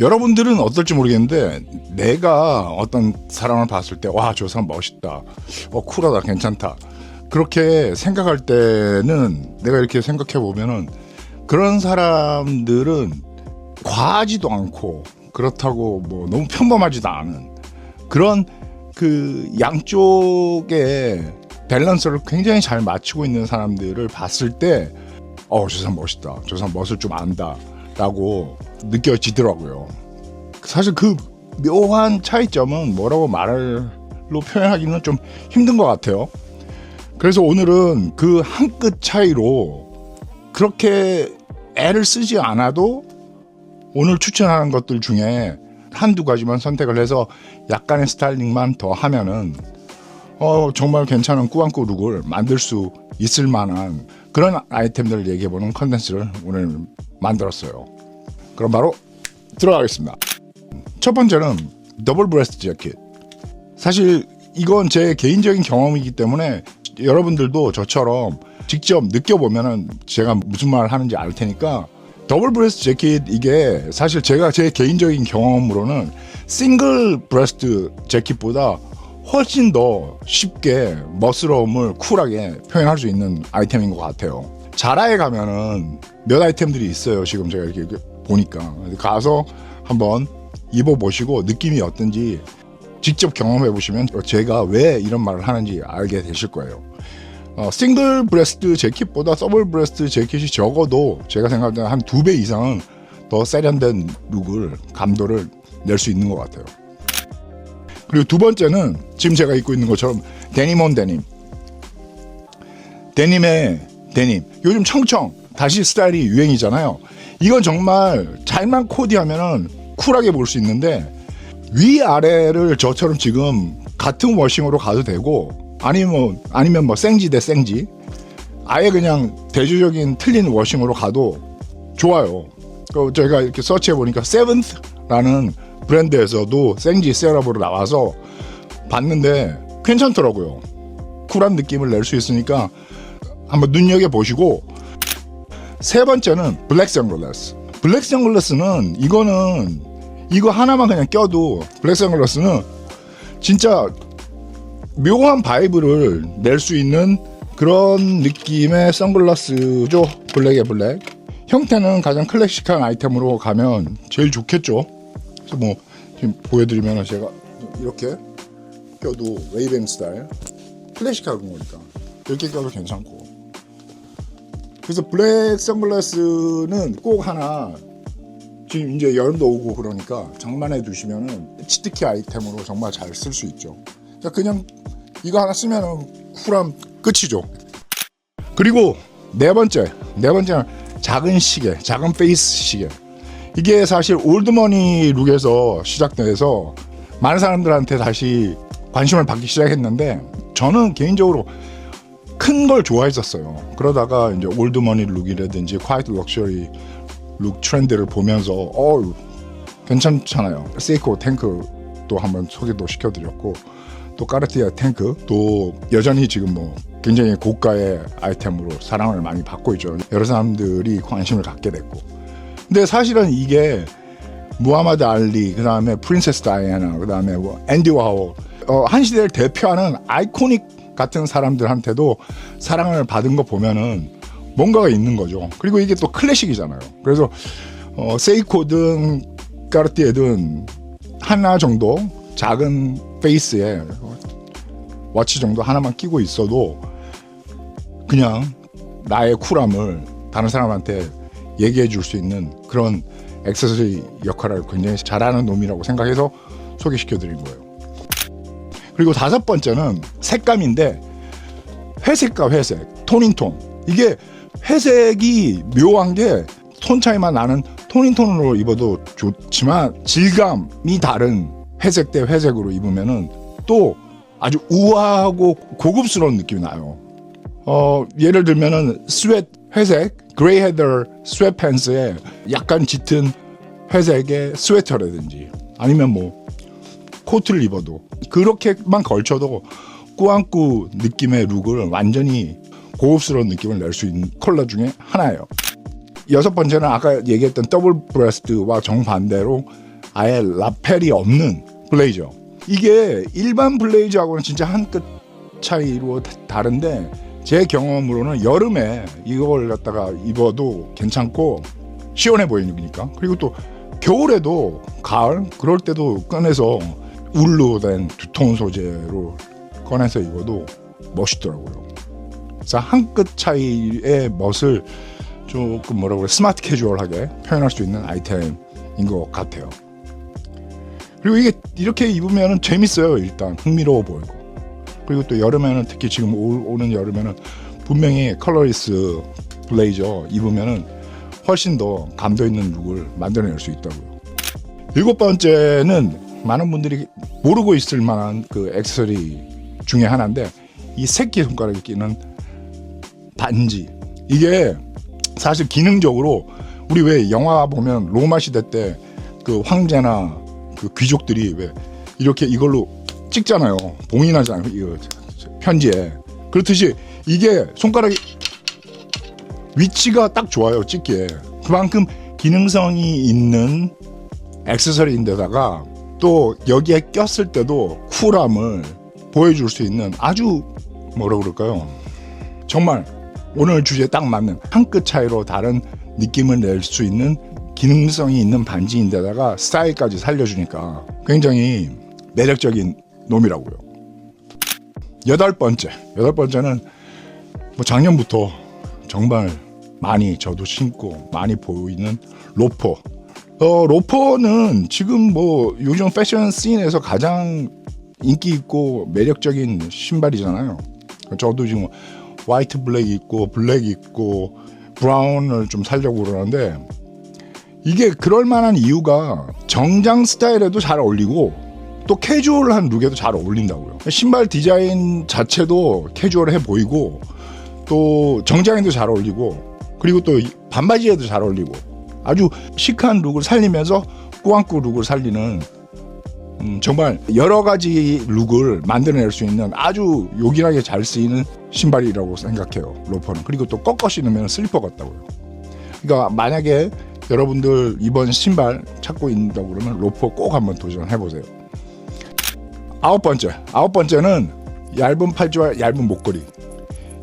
여러분들은 어떨지 모르겠는데 내가 어떤 사람을 봤을 때 와 저 사람 멋있다 어 쿨하다 괜찮다 그렇게 생각할 때는 내가 이렇게 생각해 보면은 그런 사람들은 과하지도 않고 그렇다고 뭐 너무 평범하지도 않은 그런 그 양쪽의 밸런스를 굉장히 잘 맞추고 있는 사람들을 봤을 때 어, 저 사람 멋있다. 저 사람 멋을 좀 안다. 라고 느껴지더라고요. 사실 그 묘한 차이점은 뭐라고 말로 표현하기는 좀 힘든 것 같아요. 그래서 오늘은 그 한 끗 차이로 그렇게 애를 쓰지 않아도 오늘 추천하는 것들 중에 한두 가지만 선택을 해서 약간의 스타일링만 더 하면은 어, 정말 괜찮은 꾸안꾸 룩을 만들 수 있을 만한 그런 아이템들을 얘기해보는 컨텐츠를 오늘 만들었어요. 그럼 바로 들어가겠습니다. 첫 번째는 더블 브레스트 재킷. 사실 이건 제 개인적인 경험이기 때문에 여러분들도 저처럼 직접 느껴보면은 제가 무슨 말을 하는지 알 테니까 더블 브레스트 재킷 이게 사실 제가 제 개인적인 경험으로는 싱글 브레스트 재킷보다 훨씬 더 쉽게 멋스러움을 쿨하게 표현할 수 있는 아이템인 것 같아요. 자라에 가면은 몇 아이템들이 있어요. 지금 제가 이렇게 보니까 가서 한번 입어보시고 느낌이 어떤지 직접 경험해 보시면 제가 왜 이런 말을 하는지 알게 되실 거예요. 어, 싱글 브레스트 재킷보다 더블 브레스트 재킷이 적어도 제가 생각할 때는 한 두 배 이상은 더 세련된 룩을 감도를 낼 수 있는 것 같아요. 그리고 두 번째는 지금 제가 입고 있는 것처럼 데님 온 데님. 데님의 데님. 요즘 청청 다시 스타일이 유행이잖아요. 이건 정말 잘만 코디하면은 쿨하게 볼 수 있는데 위 아래를 저처럼 지금 같은 워싱으로 가도 되고 아니면 아니면 뭐 생지 대 생지 아예 그냥 대조적인 틀린 워싱으로 가도 좋아요. 그 제가 이렇게 서치해 보니까 세븐스라는 브랜드에서도 생지 셋업으로 나와서 봤는데 괜찮더라고요. 쿨한 느낌을 낼 수 있으니까 한번 눈여겨 보시고 세 번째는 블랙 선글라스. 블랙 선글라스는 이거는 이거 하나만 그냥 껴도 블랙 선글라스는 진짜 묘한 바이브를 낼 수 있는 그런 느낌의 선글라스죠. 블랙의 블랙. 형태는 가장 클래식한 아이템으로 가면 제일 좋겠죠. 뭐 지금 보여드리면 제가 이렇게 껴도 웨이뱅 스타일 클래식한 거니까 이렇게 껴도 괜찮고 그래서 블랙 선글라스는 꼭 하나 지금 이제 여름도 오고 그러니까 장만해 두시면은 치트키 아이템으로 정말 잘 쓸 수 있죠. 그러니까 그냥 이거 하나 쓰면은 쿨함 끝이죠. 그리고 네 번째, 네 번째는 작은 시계, 작은 페이스 시계. 이게 사실 올드머니 룩에서 시작돼서 많은 사람들한테 다시 관심을 받기 시작했는데 저는 개인적으로 큰 걸 좋아했었어요. 그러다가 이제 올드머니 룩이라든지 콰이트 럭셔리 룩 트렌드를 보면서 어 괜찮잖아요. 세이코 탱크도 한번 소개도 시켜드렸고 또 까르티아 탱크 또 여전히 지금 뭐 굉장히 고가의 아이템으로 사랑을 많이 받고 있죠. 여러 사람들이 관심을 갖게 됐고 근데 사실은 이게 무하마드 알리, 그 다음에 프린세스 다이애나, 그 다음에 뭐 앤디 와홀, 어, 한 시대를 대표하는 아이코닉 같은 사람들한테도 사랑을 받은 거 보면은 뭔가가 있는 거죠. 그리고 이게 또 클래식이잖아요. 그래서 어, 세이코든 까르띠에든 하나 정도 작은 페이스에 워치 정도 하나만 끼고 있어도 그냥 나의 쿨함을 다른 사람한테 얘기해 줄 수 있는 그런 액세서리 역할을 굉장히 잘하는 놈이라고 생각해서 소개시켜 드린 거예요. 그리고 다섯 번째는 색감인데 회색과 회색, 톤인톤. 이게 회색이 묘한 게 톤 차이만 나는 톤인톤으로 입어도 좋지만 질감이 다른 회색 대 회색으로 입으면은 또 아주 우아하고 고급스러운 느낌이 나요. 어, 예를 들면은 스웨트 회색, 그레이 헤더 스웨트 팬츠에 약간 짙은 회색의 스웨터라든지 아니면 뭐 코트를 입어도 그렇게만 걸쳐도 꾸안꾸 느낌의 룩을 완전히 고급스러운 느낌을 낼 수 있는 컬러 중에 하나예요. 여섯 번째는 아까 얘기했던 더블 브레스트와 정반대로 아예 라펠이 없는 블레이저. 이게 일반 블레이저하고는 진짜 한 끗 차이로 다- 다른데 제 경험으로는 여름에 이걸 갖다가 입어도 괜찮고 시원해 보이니까 그리고 또 겨울에도 가을 그럴 때도 꺼내서 울로 된 두통 소재로 꺼내서 입어도 멋있더라고요. 그래서 한 끗 차이의 멋을 조금 뭐라고 그래 스마트 캐주얼하게 표현할 수 있는 아이템인 것 같아요. 그리고 이게 이렇게 입으면 재밌어요. 일단 흥미로워 보이고 그리고 또 여름에는 특히 지금 올- 오는 여름에는 분명히 컬러리스 블레이저 입으면은 훨씬 더 감도 있는 룩을 만들어낼 수 있다고요. 일곱 번째는 많은 분들이 모르고 있을 만한 그 액세서리 중에 하나인데 이 새끼 손가락에 끼는 반지 이게 사실 기능적으로 우리 왜 영화 보면 로마 시대 때 그 황제나 그 귀족들이 왜 이렇게 이걸로 찍잖아요. 봉인하잖아요 이거 편지에. 그렇듯이 이게 손가락이 위치가 딱 좋아요 찍기에. 그만큼 기능성이 있는 액세서리인데다가 또 여기에 꼈을 때도 쿨함을 보여줄 수 있는 아주 뭐라 그럴까요? 정말 오늘 주제에 딱 맞는 한 끗 차이로 다른 느낌을 낼 수 있는 기능성이 있는 반지인데다가 스타일까지 살려주니까 굉장히 매력적인 놈이라고요. 여덟 번째, 여덟 번째는 뭐 작년부터 정말 많이 저도 신고 많이 보이는 로퍼. 어, 로퍼는 지금 뭐 요즘 패션 씬에서 가장 인기 있고 매력적인 신발이잖아요. 저도 지금 화이트 블랙 있고 블랙 있고 브라운을 좀 살려고 그러는데 이게 그럴 만한 이유가 정장 스타일에도 잘 어울리고 또 캐주얼한 룩에도 잘 어울린다고요. 신발 디자인 자체도 캐주얼해 보이고 또 정장에도 잘 어울리고 그리고 또 반바지에도 잘 어울리고 아주 시크한 룩을 살리면서 꾸안꾸 룩을 살리는 음, 정말 여러 가지 룩을 만들어낼 수 있는 아주 요긴하게 잘 쓰이는 신발이라고 생각해요. 로퍼는 그리고 또 꺾어 신으면 슬리퍼 같다고요. 그러니까 만약에 여러분들 이번 신발 찾고 있다고 그러면 로퍼 꼭 한번 도전해 보세요. 아홉 번째, 아홉 번째는 얇은 팔찌와 얇은 목걸이.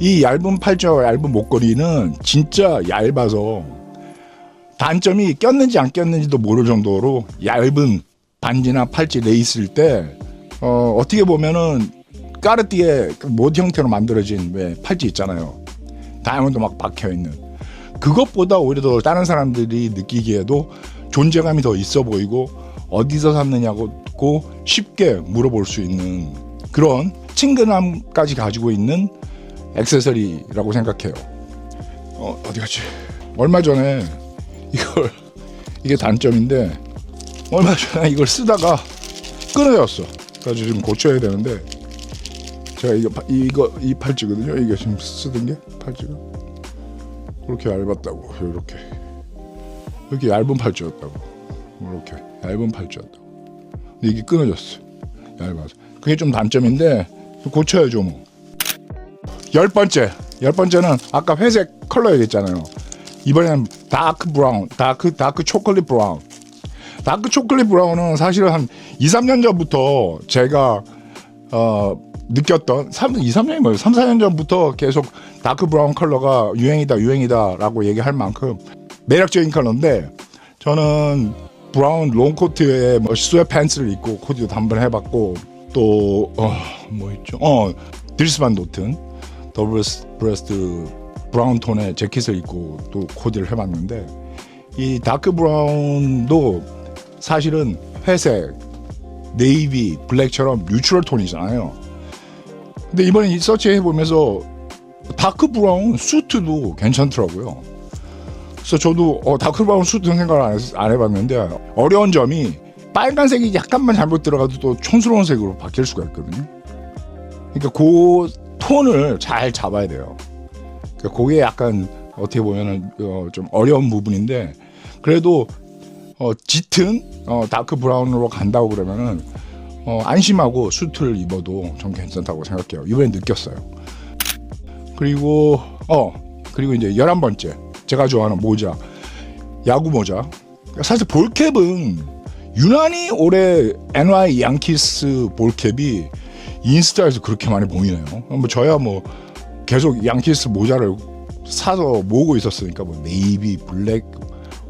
이 얇은 팔찌와 얇은 목걸이는 진짜 얇아서 단점이 꼈는지 안 꼈는지도 모를 정도로 얇은 반지나 팔찌 레이스일 때 어, 어떻게 보면은 까르띠에 못 형태로 만들어진 왜 팔찌 있잖아요. 다이아몬드 막 박혀 있는 그것보다 오히려 더 다른 사람들이 느끼기에도 존재감이 더 있어 보이고 어디서 샀느냐고 쉽게 물어볼 수 있는 그런 친근함까지 가지고 있는 액세서리라고 생각해요. 어, 어디 갔지? 얼마 전에 이걸 이게 단점인데 얼마 전에 이걸 쓰다가 끊어졌어. 그래서 지금 고쳐야 되는데 제가 이거 파- 이거 이 팔찌거든요. 이게 지금 쓰던 게 팔찌가 그렇게 얇았다고 이렇게 이렇게 얇은 팔찌였다고 이렇게 얇은 팔찌였다고. 이게 끊어졌어. 얇아서 그게 좀 단점인데 고쳐야죠 뭐. 열 번째 열 번째는 아까 회색 컬러 얘기했잖아요. 이번에는 다크 브라운, 다크 다크 초콜릿 브라운. 다크 초콜릿 브라운은 사실은 한 2, 3년 전부터 제가 어, 느꼈던 3, 2, 3년이 뭐예요? 3, 4년 전부터 계속 다크 브라운 컬러가 유행이다, 유행이다라고 얘기할 만큼 매력적인 컬러인데 저는 브라운 롱코트에 뭐 스웨 팬츠를 입고 코디도 한번 해봤고 또 어, 뭐 있죠? 어 드리스반 노튼 더블 브레스트 브라운 톤의 재킷을 입고 또 코디를 해봤는데 이 다크 브라운도 사실은 회색, 네이비, 블랙처럼 뉴트럴 톤이잖아요. 근데 이번에 이 서치 해보면서 다크 브라운 수트도 괜찮더라고요. 그래서 저도 어, 다크 브라운 수트는 생각을 안, 했- 안 해봤는데 어려운 점이 빨간색이 약간만 잘못 들어가도 또 촌스러운 색으로 바뀔 수가 있거든요. 그러니까 그 톤을 잘 잡아야 돼요. 그러니까 그게 약간 어떻게 보면은 어, 좀 어려운 부분인데 그래도 어, 짙은 어, 다크 브라운으로 간다고 그러면은 어, 안심하고 수트를 입어도 좀 괜찮다고 생각해요. 이번에 느꼈어요. 그리고 어 그리고 이제 열한 번째 제가 좋아하는 모자 야구 모자. 사실 볼캡은 유난히 올해 NY 양키스 볼캡이 인스타에서 그렇게 많이 보이네요. 뭐 저야 뭐 계속 양키스 모자를 사서 모으고 있었으니까 뭐 네이비, 블랙,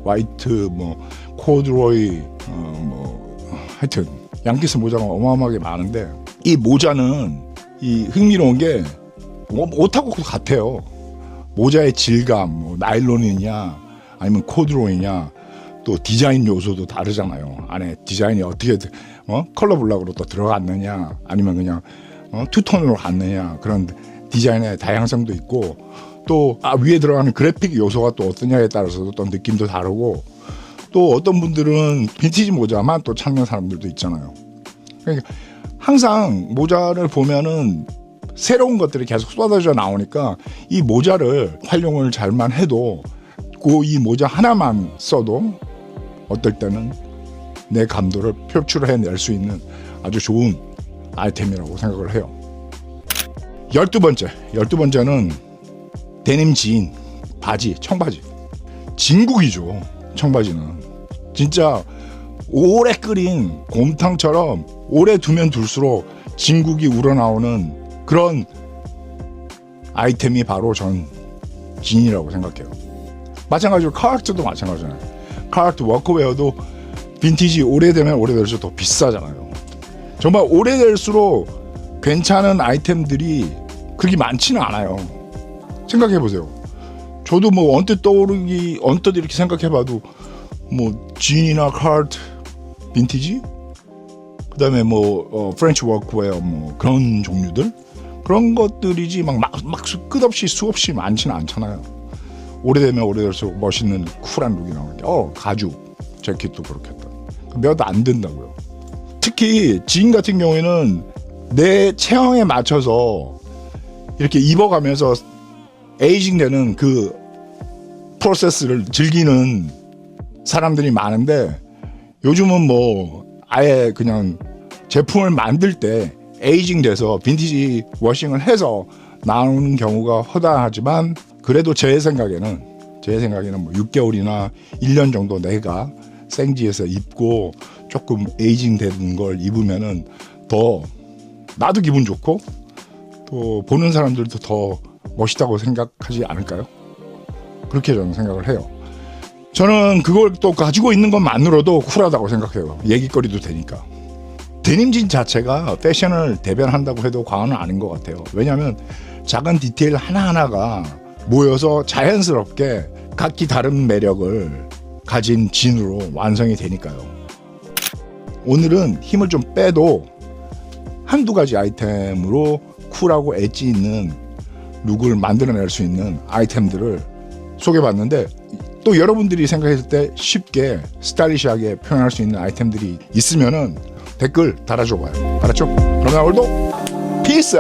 화이트, 뭐 코드로이, 어 뭐 하여튼 양키스 모자가 어마어마하게 많은데 이 모자는 이 흥미로운 게 뭐, 옷하고 같아요. 모자의 질감, 뭐 나일론이냐 아니면 코드로이냐 또 디자인 요소도 다르잖아요. 안에 디자인이 어떻게 어? 컬러 블락으로 또 들어갔느냐 아니면 그냥 어? 투톤으로 갔느냐 그런 디자인의 다양성도 있고 또 아, 위에 들어가는 그래픽 요소가 또 어떠냐에 따라서 또 느낌도 다르고 또 어떤 분들은 빈티지 모자만 또 찾는 사람들도 있잖아요. 그러니까 항상 모자를 보면은 새로운 것들이 계속 쏟아져 나오니까 이 모자를 활용을 잘만 해도 그 이 모자 하나만 써도 어떨 때는 내 감도를 표출해낼 수 있는 아주 좋은 아이템이라고 생각을 해요. 열두 번째, 열두 번째는 데님 지인 바지, 청바지. 진국이죠. 청바지는 진짜 오래 끓인 곰탕처럼 오래 두면 둘수록 진국이 우러나오는 그런 아이템이 바로 전 진이라고 생각해요. 마찬가지로 카락트도 마찬가지잖아요. 카락트 워크웨어도 빈티지 오래되면 오래될수록 더 비싸잖아요. 정말 오래될수록 괜찮은 아이템들이 그렇게 많지는 않아요. 생각해 보세요. 저도 뭐 언뜻 떠오르기 언뜻 이렇게 생각해봐도 뭐 진이나 카트 빈티지 그다음에 뭐 어, 프렌치 워크웨어 뭐 그런 종류들 그런 것들이지 막, 막, 막 수- 끝없이 수없이 많지는 않잖아요. 오래되면 오래될수록 멋있는 쿨한 룩이 나오는 게, 어, 가죽 재킷도 그렇겠다. 몇 안 된다고요. 특히 지인 같은 경우에는 내 체형에 맞춰서 이렇게 입어가면서 에이징 되는 그 프로세스를 즐기는 사람들이 많은데 요즘은 뭐 아예 그냥 제품을 만들 때 에이징 돼서 빈티지 워싱을 해서 나오는 경우가 허다하지만 그래도 제 생각에는 제 생각에는 뭐 6개월이나 1년 정도 내가 생지에서 입고 조금 에이징 되는 걸 입으면은 더 나도 기분 좋고 또 보는 사람들도 더 멋있다고 생각하지 않을까요? 그렇게 저는 생각을 해요. 저는 그걸 또 가지고 있는 것만으로도 쿨하다고 생각해요. 얘기거리도 되니까. 데님진 자체가 패션을 대변한다고 해도 과언은 아닌 것 같아요. 왜냐하면 작은 디테일 하나하나가 모여서 자연스럽게 각기 다른 매력을 가진 진으로 완성이 되니까요. 오늘은 힘을 좀 빼도 한두 가지 아이템으로 쿨하고 엣지 있는 룩을 만들어낼 수 있는 아이템들을 소개해봤는데 또 여러분들이 생각했을 때 쉽게 스타일리시하게 표현할 수 있는 아이템들이 있으면은 댓글 달아줘 봐요. 알았죠? 그러면 오늘도 피스!